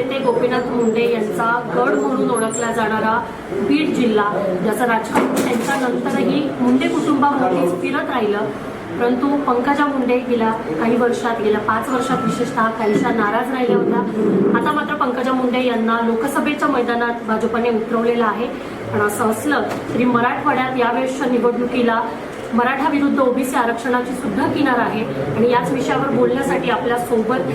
नेते गोपीनाथ मुंडे यांचा गड म्हणून ओळखला जाणारा बीड जिल्हा ज्याचं राजकारण त्यांच्यानंतरही मुंडे कुटुंबामध्येच फिरत राहिलं. परंतु पंकजा मुंडे गेल्या काही वर्षात गेल्या पाच वर्षात विशेषतः काहीशा नाराज राहिल्या होत्या. आता मात्र पंकजा मुंडे यांना लोकसभेच्या मैदानात भाजपने उतरवलेलं आहे. पण असं असलं तरी मराठवाड्यात यावेळेसच्या निवडणुकीला मराठा विरुद्ध ओबीसी आरक्षणाची सुद्धा किनार आहे. आणि याच विषयावर बोलण्यासाठी आपल्यासोबत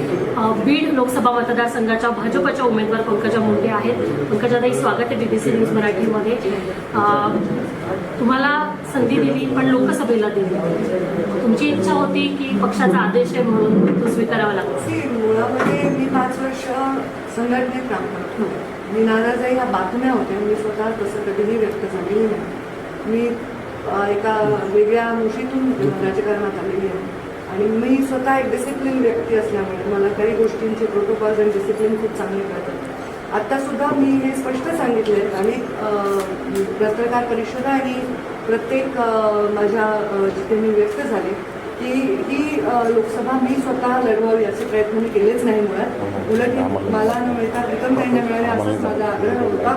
बीड लोकसभा मतदारसंघाच्या भाजपच्या उमेदवार पंकजा मुंडे आहेत. पंकजाताई स्वागत आहे बीबीसी न्यूज मराठीमध्ये. तुम्हाला संधी दिली पण लोकसभेला दिली. तुमची इच्छा होती की पक्षाचा आदेश आहे म्हणून तो स्वीकारावा लागतो मुळामध्ये मी पाच वर्ष संघटनेत काम करतो मी नाराज ह्या बातम्या होत्या. मी स्वतः तसं कधीही व्यक्त झालेली नाही. मी एका वेगळ्या मुशीतून राजकारणात आलेली आहे. आणि मी स्वतः एक डिसिप्लिन व्यक्ती असल्यामुळे मला काही गोष्टींचे प्रोटोकॉल्स आणि डिसिप्लिन खूप चांगले कळतात. आत्तासुद्धा मी हे स्पष्ट सांगितले अनेक पत्रकार परिषदा आणि प्रत्येक माझ्या जिथे मी व्यक्त झाले की ही लोकसभा मी स्वतः लढवावी असे प्रयत्न मी केलेच नाही मुळात. उलट मला न मिळता प्रीतम त्यांना मिळाले असाच माझा आग्रह होता.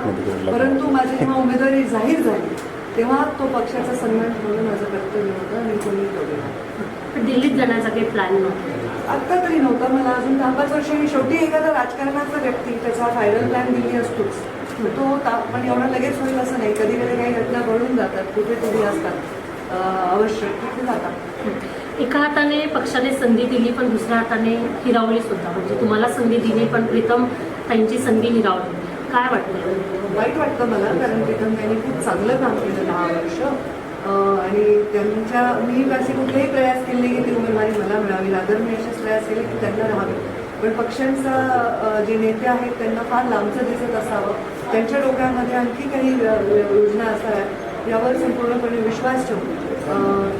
परंतु माझी जेव्हा उमेदवारी जाहीर झाली तेव्हा तो पक्षाचा सन्मान ठेवणं माझं कर्तव्य होतं आणि कोणी ठेवलेलं पण दिल्लीत जाण्याचा काही प्लॅन नव्हता. आत्ता तरी नव्हतं. मला अजून दहा पाच वर्ष मी शेवटी एखादा राजकारणाचा व्यक्ती त्याचा फायनल प्लॅन दिली असतोच. तो ता- पण एवढा लगेच होईल असं नाही. कधी कधी काही घटना घडून जातात. कुठेतरी असतात. आवश्यक तिथे जातात. एका हाताने पक्षाने संधी दिली पण दुसऱ्या हाताने हिरावली सुद्धा. म्हणजे तुम्हाला संधी दिली पण प्रीतम ताईंची संधी हिरावली. काय वाटतं? वाईट वाटतं मला कारण प्रीतम त्यांनी खूप चांगलं काम केलं दहा वर्ष. आणि त्यांच्या मी असे कुठलेही प्रयास केले की ती उमेदवारी मला मिळावी. लागेल मी असेच प्रयास केले की त्यांना राहावी. पण पक्षांचा जे नेते आहेत त्यांना फार लांबचं दिसत असावं. त्यांच्या डोक्यामध्ये आणखी काही योजना असाव्या यावर संपूर्णपणे विश्वास ठेवून.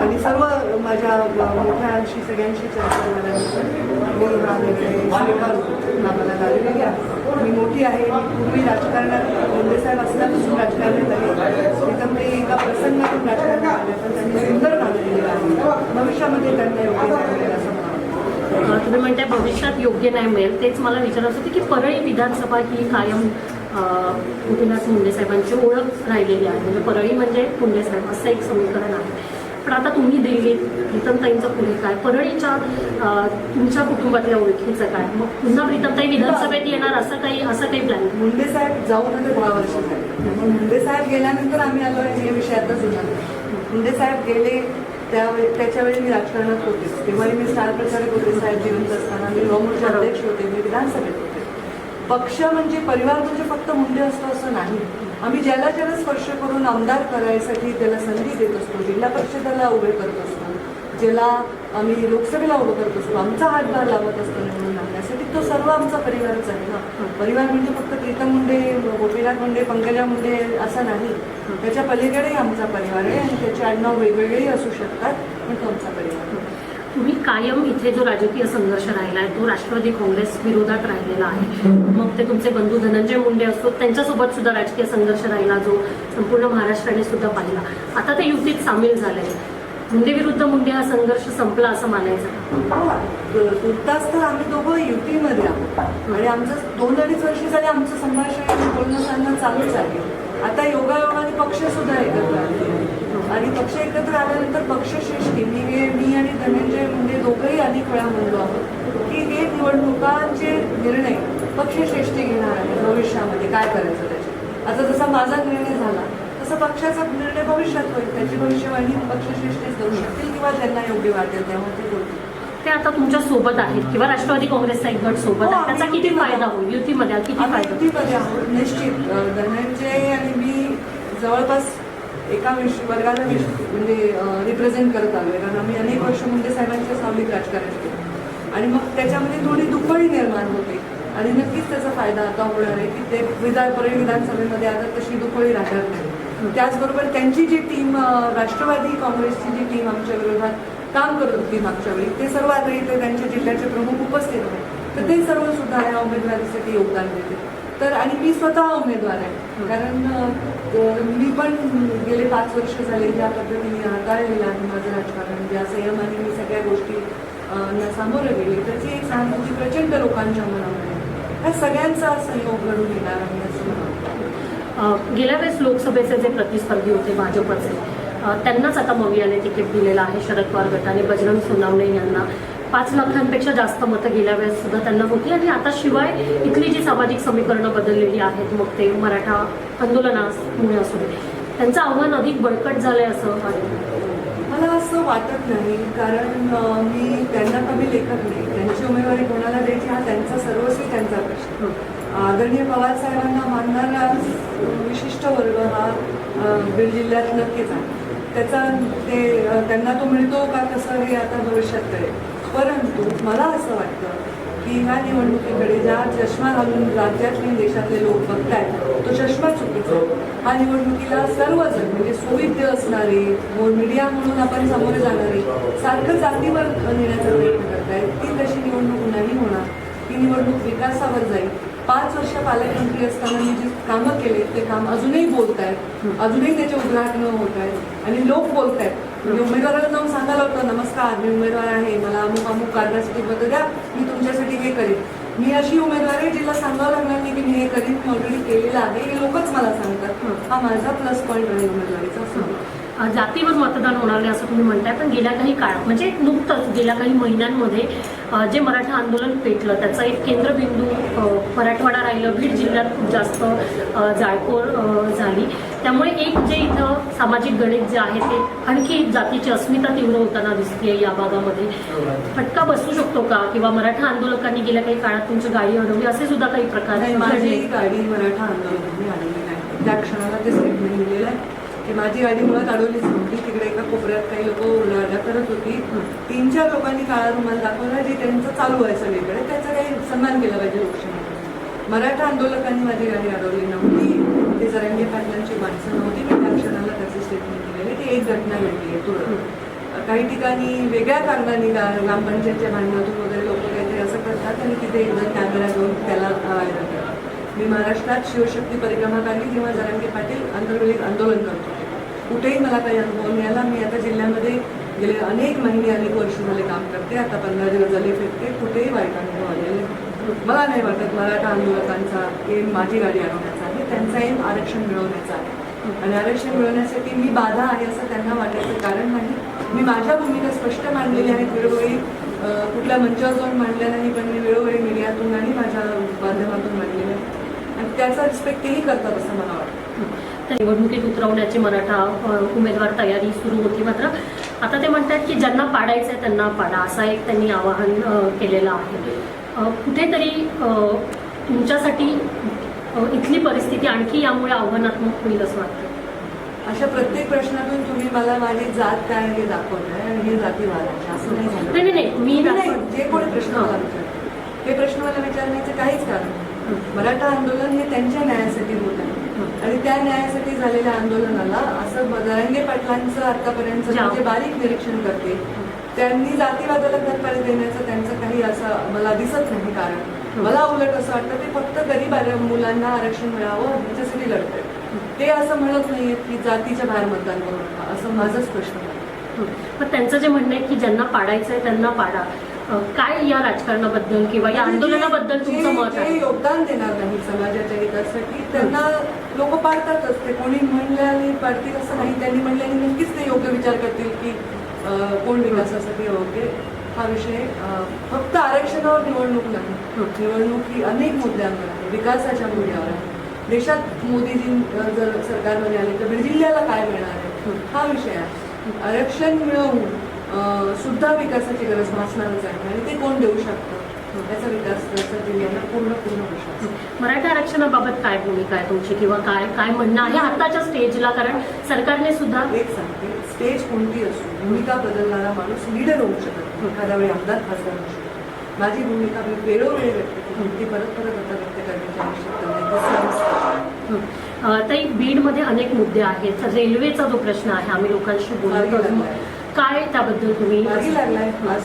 आणि सर्व माझ्या मोठ्यांशी सगळ्यांशी चर्चा झाल्यानंतर मी मोठी आहे पूर्वी राजकारणात मुंडेसाहेब असल्यापासून राजकारणात आले प्रीतम ते एका प्रसंगातून राजकारणात आले पण त्यांनी सुंदर काम केलेलं आहे भविष्यामध्ये त्यांना योग्य तुम्ही म्हणताय भविष्यात योग्य नाही मिळेल. तेच मला विचारायचं होतं की परळी विधानसभा ही कायम अं, मुंडे साहेबांची ओळख राहिलेली आहे. म्हणजे परळी म्हणजे मुंडे साहेब असं एक समीकरण आहे. पण आता तुम्ही दिल्लीत प्रीतमताईंचं पुढे काय? परळीच्या तुमच्या कुटुंबातल्या ओळखीचं काय? मग पुन्हा प्रीतमताई विधानसभेत येणार असं काही असं काही प्लॅन मुंडे साहेब जाऊन आता दहा वर्ष झाले. मुंडे साहेब गेल्यानंतर आम्ही आलो आहे हे विषय आताच होणार मुंडे साहेब गेले त्यावेळी त्याच्यावेळी मी राजकारणात होतेच तेव्हाही मी स्टार प्रचारक होते साहेब जिवंत असताना. मी युवामोर्चा अध्यक्ष होते. मी विधानसभेत होते. पक्ष म्हणजे परिवार म्हणजे फक्त मुंडे असतो असं नाही. आम्ही ज्याला ज्याला स्पर्श करून आमदार करायसाठी त्याला संधी देत असतो जिल्हा परिषदेला उभे करत असतो ज्याला आम्ही लोकसभेला उभं करत असतो आमचा हातभार लावत असतो निवडून आणण्यासाठी तो सर्व आमचा परिवारच आहे ना. परिवार म्हणजे फक्त प्रीतम मुंडे गोपीनाथ मुंडे पंकजा मुंडे असं नाही. त्याच्या पलीकडेही आमचा परिवार आहे आणि त्याचे आडनाव वेगवेगळेही असू शकतात पण तो आमचा परिवार तुम्ही कायम इथे जो राजकीय संघर्ष राहिला आहे तो राष्ट्रवादी काँग्रेस विरोधात राहिलेला आहे. मग ते तुमचे बंधू धनंजय मुंडे असतो त्यांच्यासोबत सुद्धा राजकीय संघर्ष राहिला जो संपूर्ण महाराष्ट्राने सुद्धा पाहिला. आता ते युतीत सामील झाले मुंडे विरुद्ध मुंडे हा संघर्ष संपला असं मानायचं तुर्तास तर आम्ही दोघं युतीमध्ये आहोत. आणि आमचं दोन अडीच वर्ष झाले आमचं संभाषण बोलणं चालणं चालूच आहे. आता योगायोगाने पक्ष सुद्धा एकत्र आले आणि पक्ष एकत्र आल्यानंतर पक्षश्रेष्ठी मी हे मी आणि धनंजय मुंडे दोघंही अनेक वेळा म्हणलो आहोत की हे निवडणुकांचे निर्णय पक्षश्रेष्ठी घेणार आहे भविष्यामध्ये. काय करायचं त्याच्यात? आता जसा माझा निर्णय झाला तसं पक्षाचा निर्णय भविष्यात होईल. त्याची भविष्यवाणी पक्षश्रेष्ठीच करू शकतील किंवा त्यांना योग्य वाटेल तेव्हा ते बोलतील. ते आता तुमच्यासोबत आहेत किंवा राष्ट्रवादी काँग्रेसचा एक गट सोबत हो, आहे. त्याचा किती फायदा होईल? युतीमध्ये किती फायदा होईल? युतीमध्ये आहोत निश्चित. धनंजय आणि मी जवळपास एका विष वर्गाला विष म्हणजे रिप्रेझेंट करत आलो आहे कारण आम्ही अनेक वर्ष मुंडे साहेबांच्या सावलीत राजकारण केलं. आणि मग त्याच्यामध्ये थोडी दुफळी निर्माण होते. आणि नक्कीच त्याचा फायदा आता होणार आहे की ते विधान परळी विधानसभेमध्ये आता तशी दुफळी राहणार नाही. त्याचबरोबर त्यांची जी टीम राष्ट्रवादी काँग्रेसची जी टीम आमच्या विरोधात काम करत होती मागच्या वेळी ते सर्व आता इथे त्यांच्या जिल्ह्याचे प्रमुख उपस्थित होते तर ते सर्व सुद्धा या उमेदवारीसाठी योगदान देते तर आणि मी स्वतः उमेदवार आहे. कारण तर मी पण गेले पाच वर्ष झाले ज्या पद्धतीने हाताळलेलं आहे माझं राजकारण. म्हणजे ज्या संयमाने मी सगळ्या गोष्टी सामोरं गेले. त्याची एक सहानुभूती प्रचंड लोकांच्या मनामध्ये ह्या हा सगळ्यांचा संयोग घडून येणार आहे असं मला गेल्या वेळेस लोकसभेचे जे प्रतिस्पर्धी होते भाजपचे त्यांनाच आता मवियाने तिकीट दिलेलं आहे शरद पवार गटाने. बजरंग सोनावणे यांना. पाच लाखांपेक्षा जास्त मतं गेल्या वेळेस सुद्धा त्यांना होती. आणि आता शिवाय इथली जी सामाजिक समीकरणं बदललेली आहेत मग ते मराठा आंदोलनामुळे असू दे. त्यांचं आव्हान अधिक बळकट झालंय असं मला असं वाटत नाही कारण मी त्यांना कमी लेखक नाही. त्यांची उमेदवारी कोणाला द्यायची हा त्यांचा सर्वस्वी त्यांचा प्रश्न. आदरणीय पवार साहेबांना मानणारा विशिष्ट वर्ग हा बीड जिल्ह्यात नक्कीच आहे. त्याचा ते त्यांना तो मिळतो का कसं हे आता भविष्यात कळेल. परंतु मला असं वाटतं की ह्या निवडणुकीकडे ज्या चष्मा घालून राज्यातले देशातले लोक बघतायत तो चष्मा चुकीचा हा निवडणुकीला सर्वजण म्हणजे सुविध्य असणारे मीडिया म्हणून आपण सामोरे जाणारे सारखं जातीवर नेण्याचा प्रयत्न करतायत ती तशी निवडणूक नाही होणार. ही निवडणूक विकासावर जाईल. पाच वर्ष पालकमंत्री असताना मी जे कामं केले ते काम अजूनही बोलत आहेत अजूनही त्याचे उद्घाटनं होत आहेत आणि लोक बोलत आहेत म्हणजे उमेदवाराला जाऊन सांगायला होतं नमस्कार मी उमेदवार आहे. मला अमुक अमुक कारणासाठी मतं द्या. मी तुमच्यासाठी हे करेन. मी अशी उमेदवार आहे जिला सांगावं लागणार नाही की मी हे करीन मी ऑलरेडी केलेलं आहे. हे लोकच मला सांगतात. हा माझा प्लस पॉईंट आहे उमेदवारीचा. असं जातीवर मतदान होणार नाही असं तुम्ही म्हणताय पण गेल्या काही काळात म्हणजे नुकतंच गेल्या काही महिन्यांमध्ये जे मराठा आंदोलन पेटलं त्याचा एक केंद्रबिंदू मराठवाडा राहिलं बीड जिल्ह्यात खूप जास्त जाळपोळ झाली. त्यामुळे एक जे इथं सामाजिक गणित जे आहे ते आणखी जातीची अस्मिता तीव्र होताना दिसते या भागामध्ये. फटका बसू शकतो का? किंवा मराठा आंदोलकांनी गेल्या काही काळात तुमची गाडी अडवली असे सुद्धा काही प्रकार माझी गाडी मराठा आंदोलनाने आलेली नाही. त्या क्षणाला ते स्टेटमेंट दिलेलं आहे. की माझी गाडी मुळात अडवलीच नव्हती तिकडे एका कोपऱ्यात काही लोक ओरडा करत होती. तीन चार लोकांनी काळा रुमाल दाखवला जे त्यांचं चालू आहे सगळीकडे त्याचा काही सन्मान केला पाहिजे लोकशाहीमध्ये. मराठा आंदोलकांनी माझी गाडी अडवली नव्हती. ते जरंगे पाटलांची माणसं नव्हती मी त्या क्षणाला त्याचे स्टेटमेंट दिलेले ती एक घटना घडली आहे तुरंत काही ठिकाणी वेगळ्या कारणाने ग्रामपंचायतच्या भांडणातून वगैरे लोक काहीतरी असं करतात आणि तिथे एकदा कॅमेरा घेऊन त्याला मी महाराष्ट्रात शिवशक्ती परिक्रमा काढली तेव्हा जरांगे पाटील आंतरवेळी आंदोलन करत. कुठेही मला काही अनुभव मिळाला. मी आता जिल्ह्यामध्ये गेले अनेक महिने अनेक वर्ष झाले काम करते. आता पंधरा दिवस झाले फिरते. कुठेही वाईट अनुभव आलेले मला नाही वाटत मराठा आंदोलकांचा एम माझी गाडी अडवण्याचा आहे. त्यांचा एम आरक्षण मिळवण्याचा आहे. आणि आरक्षण मिळवण्यासाठी मी बाधा आहे असं त्यांना वाटायचं कारण नाही. मी माझ्या भूमिका स्पष्ट मांडलेली आहेत. वेळोवेळी कुठल्या मंचावर जाऊन मांडल्या नाही पण मी वेळोवेळी मीडियातून आणि माझ्या माध्यमातून मांडलेल्या आहे आणि त्याचा रिस्पेक्ट तेही करतात असं मला वाटतं. तर निवडणुकीत उतरवण्याची मराठा उमेदवार तयारी सुरू होती मात्र आता ते म्हणतात की ज्यांना पाडायचं आहे त्यांना पाडा असा एक त्यांनी आवाहन केलेलं आहे. कुठेतरी तुमच्यासाठी इथली परिस्थिती आणखी यामुळे आव्हानात्मक होईल असं वाटतं अशा प्रत्येक प्रश्नातून तुम्ही मला माझी जात काय हे दाखवताय आणि हे जातीवाद आहे असं नाही नाही नाही मी नाही. जे कोणी प्रश्न मला हे प्रश्न मला विचारण्याचं काहीच कारण मराठा आंदोलन हे त्यांच्या न्यायासाठी होत आहे. आणि त्या न्यायासाठी झालेल्या आंदोलनाला असं जरांगे पाटलांचं आतापर्यंत. जे बारीक निरीक्षण करते त्यांनी जातीवादाला घरपाडी देण्याचं त्यांचं काही असं मला दिसत नाही कारण. मला उलट असं वाटतं ते फक्त गरीब मुलांना आरक्षण मिळावं ह्याच्यासाठी लढतंय. ते असं म्हणत नाहीये की जातीच्या बाहेर मतदान करू नका असं माझं स्पष्ट मत आहे. पण त्यांचं जे म्हणणं आहे की ज्यांना पाडायचं आहे त्यांना पाडा. काय या राजकारणाबद्दल किंवा या आंदोलनाबद्दल जे- तुमचं मत आहे? योगदान देणार नाही समाजाच्या हितासाठी त्यांना लोक पाडतातच ते. कोणी म्हणल्याने पाडतील असं नाही. त्यांनी म्हणल्याने नक्कीच ते योग्य विचार करतील की कोण विकासासाठी योग्य हा विषय फक्त आरक्षणावर निवडणूक नाही. निवडणूक ही अनेक मुद्द्यांवर आहे. विकासाच्या मुद्द्यावर आहे. देशात मोदीजी जर सरकारमध्ये आले तर बीड जिल्ह्याला काय मिळणार आहे? हा विषय आहे. आरक्षण मिळवून सुद्धा विकासाची गरज भासणारच आहे. आणि ते कोण देऊ शकतं? त्याचा विकास पूर्ण पूर्ण विश्वास. मराठा आरक्षणाबाबत काय भूमिका आहे तुमची किंवा काय काय म्हणणं आहे आताच्या स्टेजला? कारण सरकारने सुद्धा एक सांगते. स्टेज कोणती असो भूमिका बदलणारा माणूस लीडर होऊ शकत. एखाद्या वेळी आमदार खासदार होऊ शकतो. माझी भूमिका मी वेळोवेळी व्यक्त केली ती परत परत आता व्यक्त करण्याची आवश्यकता नाही. ताई बीडमध्ये अनेक मुद्दे आहेत. रेल्वेचा जो प्रश्न आहे आम्ही लोकांशी बोलतो. काय त्याबद्दल तुम्ही? मार्गी लागलाय. आज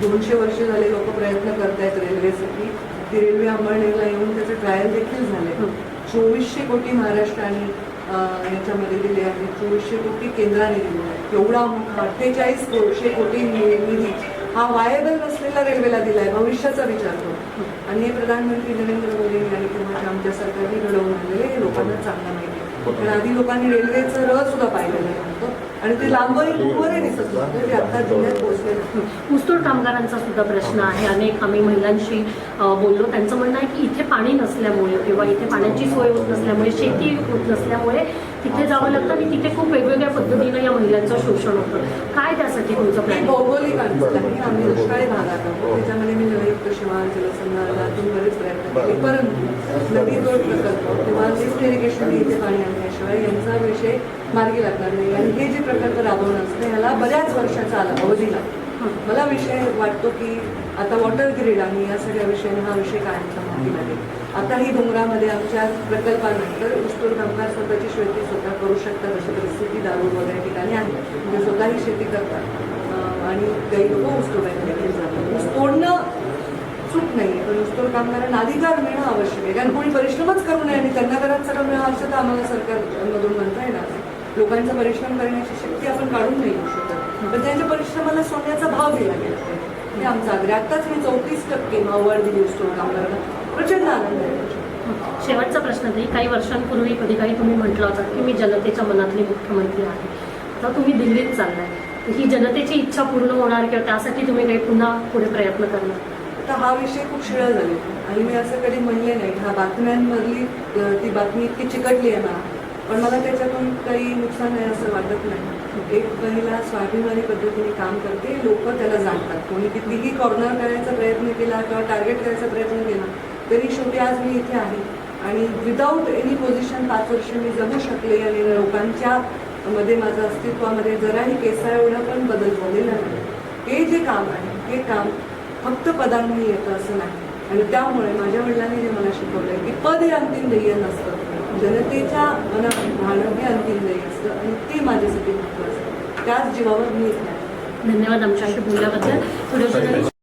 दोनशे वर्ष झाले लोक प्रयत्न करतायत रेल्वेसाठी. ती रेल्वे अंमळनेरला येऊन त्याचे ट्रायल देखील झाले हं. चोवीसशे कोटी महाराष्ट्राने याच्यामध्ये दिले आहेत. चोवीसशे कोटी केंद्राने दिले आहेत. एवढा मोठा अठ्ठेचाळीस कोशे कोटी नि- निधी हा वायबल नसलेला रेल्वेला दिलाय. भविष्याचा विचार करू. आणि हे प्रधानमंत्री नरेंद्र मोदींनी आणि किंवा आमच्या सरकारने घडवून आणलेले हे लोकांना चांगलं माहिती आहे. कारण आधी लोकांनी रेल्वेचं र सुद्धा पाहिलेलं नव्हतं. आणि ते लांबही दूरवरही दिसत. नव्हतं ते आता जिल्ह्यात पोहोचले ऊसतोड कामगारांचा सुद्धा प्रश्न आहे. अनेक आम्ही महिलांशी बोललो. त्यांचं म्हणणं आहे की इथे पाणी नसल्यामुळे किंवा इथे पाण्याची सोय होत नसल्यामुळे शेती होत नसल्यामुळे तिथे जावं लागतं आणि तिथे खूप वेगवेगळ्या पद्धतीनं या महिलांचं शोषण होतं. काय त्यासाठी तुमचं प्लॅन भौगोलिक अडचण आहे. आम्ही दुष्काळी भागात आहोत. त्याच्यामध्ये मी जलयुक्त शिवार जलसंधारणातून बरेच प्रयत्न केले. परंतु नदी जोड प्रकल्प किंवा लिफ्ट इरिगेशन इथे पाणी आणल्याशिवाय यांचा विषय मार्गी लागणार नाही. आणि हे जे प्रकल्प राबवणं असतं ह्याला बऱ्याच वर्षाचा आला अवधी लागतो मला विषय वाटतो की आता वॉटर ग्रीड आणि या सगळ्या विषयाने हा विषय कायमचा मार्गी लागेल आताही डोंगरामध्ये आमच्या प्रकल्पानंतर ऊसतोड कामगार स्वतःची शेती स्वतः करू शकतात अशी परिस्थिती दारूर वगैरे ठिकाणी आहे. म्हणजे स्वतःही शेती करतात. आणि काही लोक ऊसतोडायला देखील जातात. ऊस तोडणं चूक नाही पण ऊसतोड कामगारांना अधिकार मिळणं आवश्यक आहे. कारण कोणी परिश्रमच करू नये आणि त्यांना घरात सगळं मिळावं असं तर आम्हाला सरकारमधून म्हणता येणार लोकांचा परिश्रम करण्याची शक्ती आपण काढून नाही घेऊ शकत. पण त्यांच्या परिश्रमाला सोन्याचा भाव दिला गेला हे आमचा आग्रह आताच मी चौतीस टक्के मावळ दिली ऊसतोड कामगारांना प्रचंड आनंद आहे. शेवटचा प्रश्न तरी काही वर्षांपूर्वी कधी काही तुम्ही म्हटलं होतं की मी जनतेच्या मनातली मुख्यमंत्री आहे. आता तुम्ही दिल्लीत चाललाय. ही जनतेची इच्छा पूर्ण होणार किंवा त्यासाठी तुम्ही काही पुन्हा पुढे प्रयत्न करणार? आता हा विषय खूप शिळा झाले. आणि मी असं कधी म्हणले नाही. हा बातम्यांमधली ती बातमी इतकी चिकटली आहे ना पण मला त्याच्यातून काही नुकसान आहे असं वाटत नाही. एक महिला स्वाभिमानी पद्धतीने काम करते लोक त्याला जाणतात. कोणी कितीही कॉर्नर करायचा प्रयत्न केला किंवा टार्गेट करायचा प्रयत्न केला तरी शेवटी आज मी इथे आहे. आणि विदाऊट एनी पोझिशन पाच वर्ष मी जगू शकले आणि लोकांच्या मध्ये माझं अस्तित्वामध्ये जराही केसा एवढा पण बदल झालेला नाही. हे जे काम आहे हे काम फक्त पदांनी येतं असं नाही. आणि त्यामुळे माझ्या वडिलांनी जे मला शिकवलंय की पद हे अंतिम ध्येय नसतं. जनतेच्या मनात राहणं हे अंतिम ध्येय असतं आणि ते माझ्यासाठी महत्वाचं आहे. त्याच जीवावर मी आहे. धन्यवाद आमच्याशी बोलल्याबद्दल. जर्नलिस्ट